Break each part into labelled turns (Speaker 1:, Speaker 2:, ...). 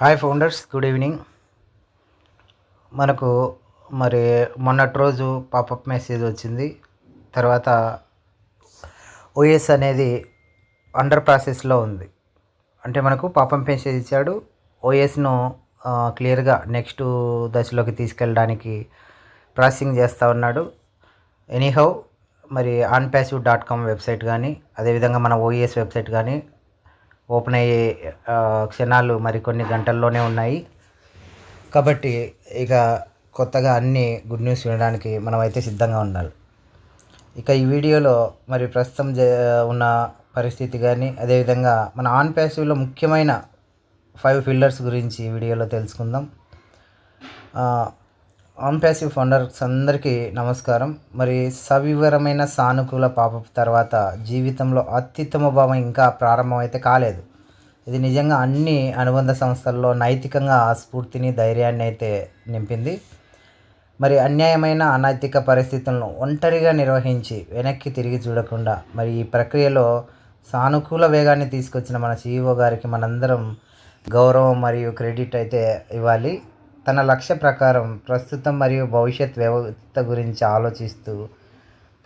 Speaker 1: Hi founders good evening మనకు మరి మొన్నటి రోజు పాపప్ మెసేజ్ వచ్చింది. తర్వాత ఓఎస్ అనేది అండర్ ప్రాసెస్లో ఉంది. అంటే మనకు పాపం మెసేజ్ ఇచ్చాడు. ఓఎస్ను క్లియర్గా నెక్స్ట్ దశలోకి తీసుకెళ్ళడానికి ప్రాసెసింగ్ చేస్తూ ఉన్నాడు. ఎనీహౌ మరి ఆన్పాసివ్ డాట్ కామ్ వెబ్సైట్ కానీ అదేవిధంగా మన ఓఎస్ వెబ్సైట్ కానీ ఓపెన్ అయ్యే క్షణాలు మరికొన్ని గంటల్లోనే ఉన్నాయి. కాబట్టి ఇక కొత్తగా అన్ని గుడ్ న్యూస్ వినడానికి మనమైతే సిద్ధంగా ఉండాలి. ఇక ఈ వీడియోలో మరి ప్రస్తుతం ఉన్న పరిస్థితి కానీ అదేవిధంగా మన ఆన్ ప్యాసివ్లో ముఖ్యమైన ఫైవ్ ఫిల్లర్స్ గురించి ఈ వీడియోలో తెలుసుకుందాం. ఆమ్ ప్యాసివ్ ఫౌండర్స్ అందరికీ నమస్కారం. మరి సవివరమైన సానుకూల పాపం తర్వాత జీవితంలో అత్యుత్తమ భావం ఇంకా ప్రారంభం అయితే కాలేదు. ఇది నిజంగా అన్ని అనుబంధ సంస్థల్లో నైతికంగా ఆ స్ఫూర్తిని ధైర్యాన్ని అయితే నింపింది. మరి అన్యాయమైన అనైతిక పరిస్థితులను ఒంటరిగా నిర్వహించి వెనక్కి తిరిగి చూడకుండా మరి ఈ ప్రక్రియలో సానుకూల వేగాన్ని తీసుకొచ్చిన మన సీఈఓ గారికి మనందరం గౌరవం మరియు క్రెడిట్ అయితే ఇవ్వాలి. తన లక్ష్య ప్రకారం ప్రస్తుతం మరియు భవిష్యత్ వ్యవస్థ గురించి ఆలోచిస్తూ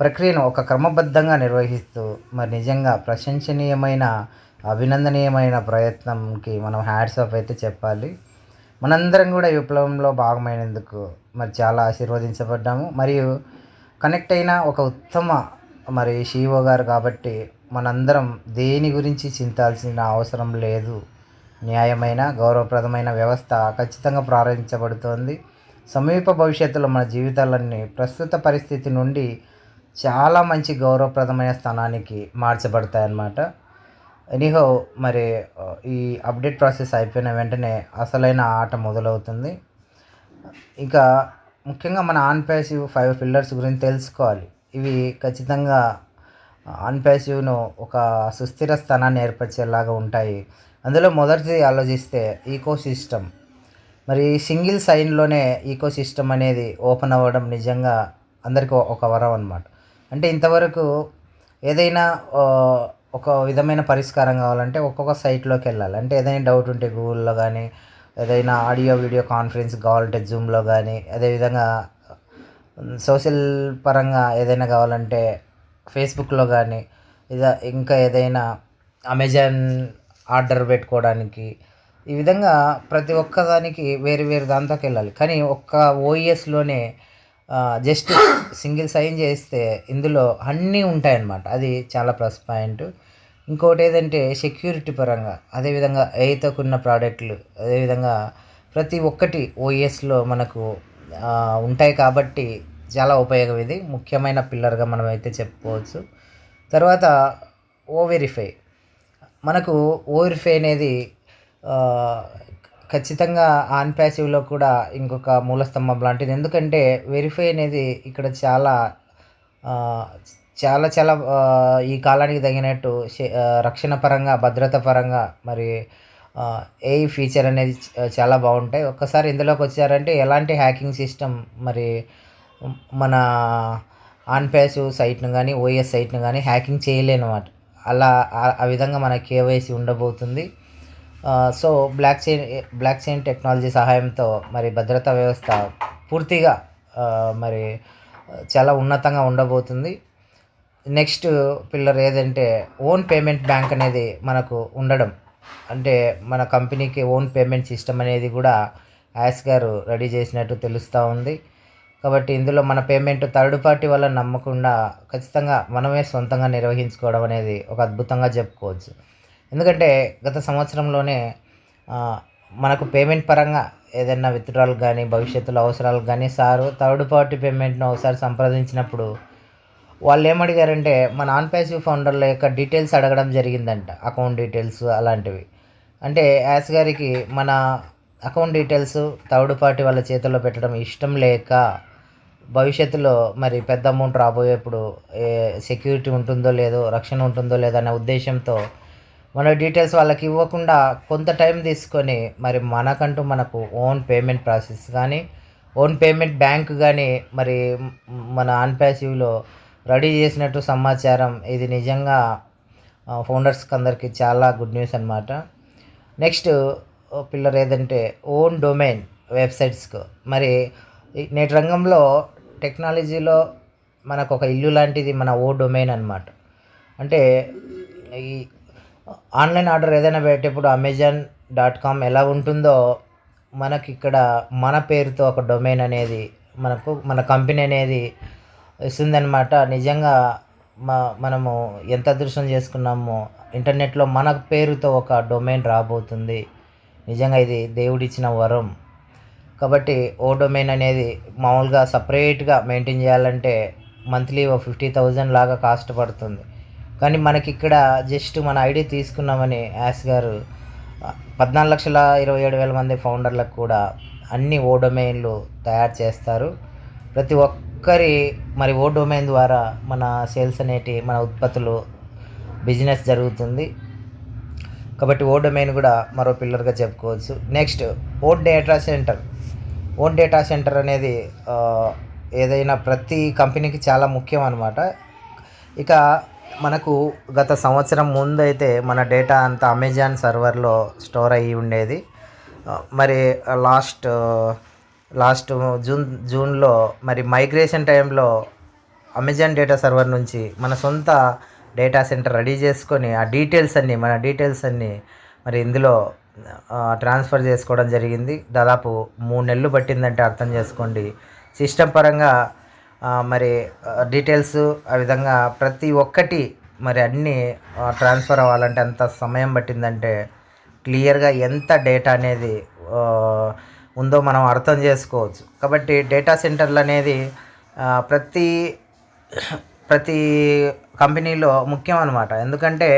Speaker 1: ప్రక్రియను ఒక క్రమబద్ధంగా నిర్వహిస్తూ మరి నిజంగా ప్రశంసనీయమైన అభినందనీయమైన ప్రయత్నంకి మనం హ్యాట్స్ ఆఫ్ అయితే చెప్పాలి. మనందరం కూడా ఈ విప్లవంలో భాగమైనందుకు మరి చాలా ఆశీర్వదించబడ్డాము. మరియు కనెక్ట్ అయిన ఒక ఉత్తమ మరి షీఓ గారు కాబట్టి మనందరం దేని గురించి చింతాల్సిన అవసరం లేదు. న్యాయమైన గౌరవప్రదమైన వ్యవస్థ ఖచ్చితంగా ప్రారంభించబడుతోంది. సమీప భవిష్యత్తులో మన జీవితాలన్నీ ప్రస్తుత పరిస్థితి నుండి చాలా మంచి గౌరవప్రదమైన స్థానానికి మార్చబడతాయన్నమాట. ఎనీహో మరి ఈ అప్డేట్ ప్రాసెస్ అయిపోయిన వెంటనే అసలైన ఆట మొదలవుతుంది. ఇక ముఖ్యంగా మన ఆన్ ప్యాసివ్ ఫైవ్ పిల్లర్స్ గురించి తెలుసుకోవాలి. ఇవి ఖచ్చితంగా ఆన్ ప్యాసివ్ను ఒక సుస్థిర స్థానాన్ని ఏర్పరిచేలాగా ఉంటాయి. అందులో మొదటిది ఆలోచిస్తే ఈకో సిస్టమ్ మరి సింగిల్ సైన్లోనే ఈకో సిస్టమ్ అనేది ఓపెన్ అవ్వడం నిజంగా అందరికీ ఒక వరం అనమాట అంటే ఇంతవరకు ఏదైనా ఒక విధమైన పరిష్కారం కావాలంటే ఒక్కొక్క సైట్లోకి వెళ్ళాలి. అంటే ఏదైనా డౌట్ ఉంటే గూగుల్లో కానీ ఏదైనా ఆడియో వీడియో కాన్ఫరెన్స్ కావాలంటే జూమ్లో కానీ అదేవిధంగా సోషల్ పరంగా ఏదైనా కావాలంటే ఫేస్బుక్లో కానీ ఇదా ఇంకా ఏదైనా అమెజాన్ ఆర్డర్ పెట్టుకోవడానికి. ఈ విధంగా ప్రతి ఒక్కదానికి వేరు వేరు దాంతోకి వెళ్ళాలి. కానీ ఒక్క ఓఈఎస్లోనే జస్ట్ సింగిల్ సైన్ చేస్తే ఇందులో అన్నీ ఉంటాయన్నమాట. అది చాలా ప్లస్ పాయింట్. ఇంకోటి ఏదంటే సెక్యూరిటీ పరంగా అదేవిధంగా ఉన్న ప్రోడక్ట్లు అదేవిధంగా ప్రతి ఒక్కటి ఓఎస్లో మనకు ఉంటాయి కాబట్టి చాలా ఉపయోగం ఇది. ముఖ్యమైన పిల్లర్గా మనం అయితే చెప్పుకోవచ్చు. తర్వాత ఓ వెరిఫై మనకు ఓ వెరిఫై అనేది ఖచ్చితంగా ఆన్ ప్యాసివ్లో కూడా ఇంకొక మూలస్తంభం లాంటిది. ఎందుకంటే వెరిఫై అనేది ఇక్కడ చాలా చాలా చాలా ఈ కాలానికి తగినట్టు రక్షణ పరంగా భద్రత పరంగా మరి ఏ ఫీచర్ అనేది చాలా బాగుంటాయి. ఒక్కసారి ఇందులోకి వచ్చారంటే ఎలాంటి హ్యాకింగ్ సిస్టమ్ మరి మన ఆన్ ప్యాసివ్ సైట్ను కానీ ఓఎస్ సైట్ను కానీ హ్యాకింగ్ చేయలేనమాట అలా ఆ- విధంగా మన కేవైసీ ఉండబోతుంది. So blockchain blockchain technology సహాయంతో మరి భద్రతా వ్యవస్థ పూర్తిగా మరి చాలా ఉన్నతంగా ఉండబోతుంది. నెక్స్ట్ పిల్లర్ ఏదంటే ఓన్ పేమెంట్ బ్యాంక్ అనేది మనకు ఉండడం. అంటే మన కంపెనీకి ఓన్ పేమెంట్ సిస్టమ్ అనేది కూడా యాస్ గారు రెడీ చేసినట్టు తెలుస్తూ ఉంది. కాబట్టి ఇందులో మన పేమెంట్ థర్డ్ పార్టీ వల్ల నమ్మకుండా ఖచ్చితంగా మనమే సొంతంగా నిర్వహించుకోవడం అనేది ఒక అద్భుతంగా చెప్పుకోవచ్చు. ఎందుకంటే గత సంవత్సరంలోనే మనకు పేమెంట్ పరంగా ఏదైనా విత్డ్రాల్ కానీ భవిష్యత్తులో అవసరాలు కానీ సారు థర్డ్ పార్టీ పేమెంట్ను ఒకసారి సంప్రదించినప్పుడు వాళ్ళు ఏమడిగారంటే మన నాన్ ప్యాసివ్ ఫౌండర్ల యొక్క డీటెయిల్స్ అడగడం జరిగిందంట అకౌంట్ డీటెయిల్స్ అలాంటివి. అంటే యాస్ గారికి మన అకౌంట్ డీటెయిల్స్ థర్డ్ పార్టీ వాళ్ళ చేతుల్లో పెట్టడం ఇష్టం లేక భవిష్యత్తులో మరి పెద్ద అమౌంట్ రాబోయేప్పుడు సెక్యూరిటీ ఉంటుందో లేదో రక్షణ ఉంటుందో లేదో అనే ఉద్దేశంతో మన డీటెయిల్స్ వాళ్ళకి ఇవ్వకుండా కొంత టైం తీసుకొని మరి మనకంటూ మనకు ఓన్ పేమెంట్ ప్రాసెస్ కానీ ఓన్ పేమెంట్ బ్యాంక్ కానీ మరి మన ఆన్ప్యాసివ్లో రెడీ చేసినట్టు సమాచారం ఇది నిజంగా ఫౌండర్స్కి అందరికీ చాలా గుడ్ న్యూస్ అనమాట నెక్స్ట్ పిల్లర్ ఏదంటే ఓన్ డొమైన్ వెబ్సైట్స్కు మరి నేటి రంగంలో టెక్నాలజీలో మనకు ఒక ఇల్లు లాంటిది మన ఓ డొమైన్ అనమాట అంటే ఈ ఆన్లైన్ ఆర్డర్ ఏదైనా పెట్టేటప్పుడు అమెజాన్ డాట్ కామ్ ఎలా ఉంటుందో మనకి ఇక్కడ మన పేరుతో ఒక డొమైన్ అనేది మనకు మన కంపెనీ అనేది ఇస్తుందన్నమాట. నిజంగా మా మనము ఎంత అదృష్టం చేసుకున్నామో ఇంటర్నెట్లో మన పేరుతో ఒక డొమైన్ రాబోతుంది. నిజంగా ఇది దేవుడిచ్చిన వరం. కాబట్టి ఓ డొమైన్ అనేది మామూలుగా సపరేట్గా మెయింటైన్ చేయాలంటే మంత్లీ ఓ ఫిఫ్టీ థౌజండ్ లాగా కాస్ట్ పడుతుంది. కానీ మనకి ఇక్కడ జస్ట్ మన ఐడి తీసుకున్నామని యాస్ గారు పద్నాలుగు లక్షల ఇరవై ఏడు వేల మంది ఫౌండర్లకు కూడా అన్ని ఓ డొమైన్లు తయారు చేస్తారు. ప్రతి ఒక్కరి మరి ఓ డొమైన్ ద్వారా మన సేల్స్ అనేటి మన ఉత్పత్తులు బిజినెస్ జరుగుతుంది. కాబట్టి ఓ డొమైన్ కూడా మరో పిల్లర్గా చెప్పుకోవచ్చు. నెక్స్ట్ ఓ data centre own data centre అనేది ఏదైనా ప్రతి కంపెనీకి చాలా ముఖ్యం అనమాట ఇక మనకు గత సంవత్సరం ముందు అయితే మన డేటా అంతా అమెజాన్ సర్వర్లో స్టోర్ అయ్యి ఉండేది. మరి లాస్ట్ లాస్ట్ జూన్ జూన్లో మరి మైగ్రేషన్ టైంలో అమెజాన్ డేటా సర్వర్ నుంచి మన సొంత డేటా సెంటర్ రెడీ చేసుకొని ఆ డీటెయిల్స్ అన్నీ మన డీటెయిల్స్ అన్నీ మరి ఇందులో ట్రాన్స్ఫర్ చేసుకోవడం జరిగింది. దాదాపు మూడు నెలలు పట్టిందంటే అర్థం చేసుకోండి. సిస్టమ్ పరంగా మరి డీటెయిల్స్ ఆ విధంగా ప్రతి ఒక్కటి మరి అన్నీ ట్రాన్స్ఫర్ అవ్వాలంటే ఎంత సమయం పట్టిందంటే క్లియర్గా ఎంత డేటా అనేది ఉందో మనం అర్థం చేసుకోవచ్చు. కాబట్టి డేటా సెంటర్లు అనేది ప్రతి ప్రతి కంపెనీలో ముఖ్యం అనమాట ఎందుకంటే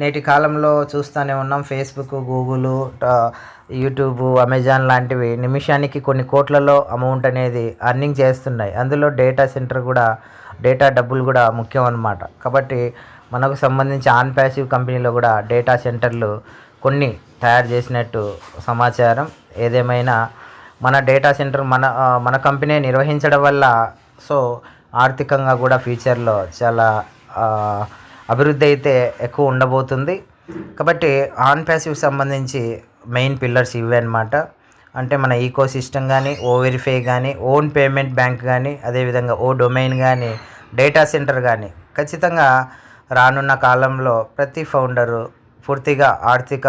Speaker 1: నేటి కాలంలో చూస్తూనే ఉన్నాం. ఫేస్బుక్ గూగుల్ యూట్యూబ్ అమెజాన్ లాంటివి నిమిషానికి కొన్ని కోట్లలో అమౌంట్ అనేది అర్నింగ్ చేస్తున్నాయి. అందులో డేటా సెంటర్ కూడా డేటా డబ్బులు కూడా ముఖ్యం అన్నమాట. కాబట్టి మనకు సంబంధించి ఆన్ ప్యాసివ్ కంపెనీలో కూడా డేటా సెంటర్లు కొన్ని తయారు చేసినట్టు సమాచారం. ఏదేమైనా మన డేటా సెంటర్ మన మన కంపెనీ నిర్వహించడం వల్ల సో ఆర్థికంగా కూడా ఫ్యూచర్లో చాలా అభివృద్ధి అయితే ఎక్కువ ఉండబోతుంది. కాబట్టి ఆన్ ప్యాసివ్ సంబంధించి మెయిన్ పిల్లర్స్ ఇవే అనమాట అంటే మన ఈకో సిస్టమ్ కానీ ఓ వెరిఫై కానీ ఓన్ పేమెంట్ బ్యాంక్ కానీ అదేవిధంగా ఓ డొమైన్ కానీ డేటా సెంటర్ కానీ ఖచ్చితంగా రానున్న కాలంలో ప్రతి ఫౌండరు పూర్తిగా ఆర్థిక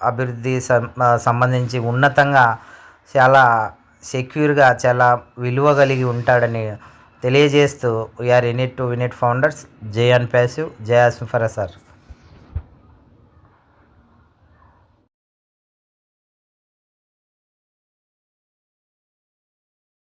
Speaker 1: అభివృద్ధి సం- సంబంధించి ఉన్నతంగా చాలా సెక్యూర్గా చాలా విలువ కలిగి ఉంటాడని తెలియజేస్తూ we are in it to win it founders J OnPassive జయాస్ ఫర్ సార్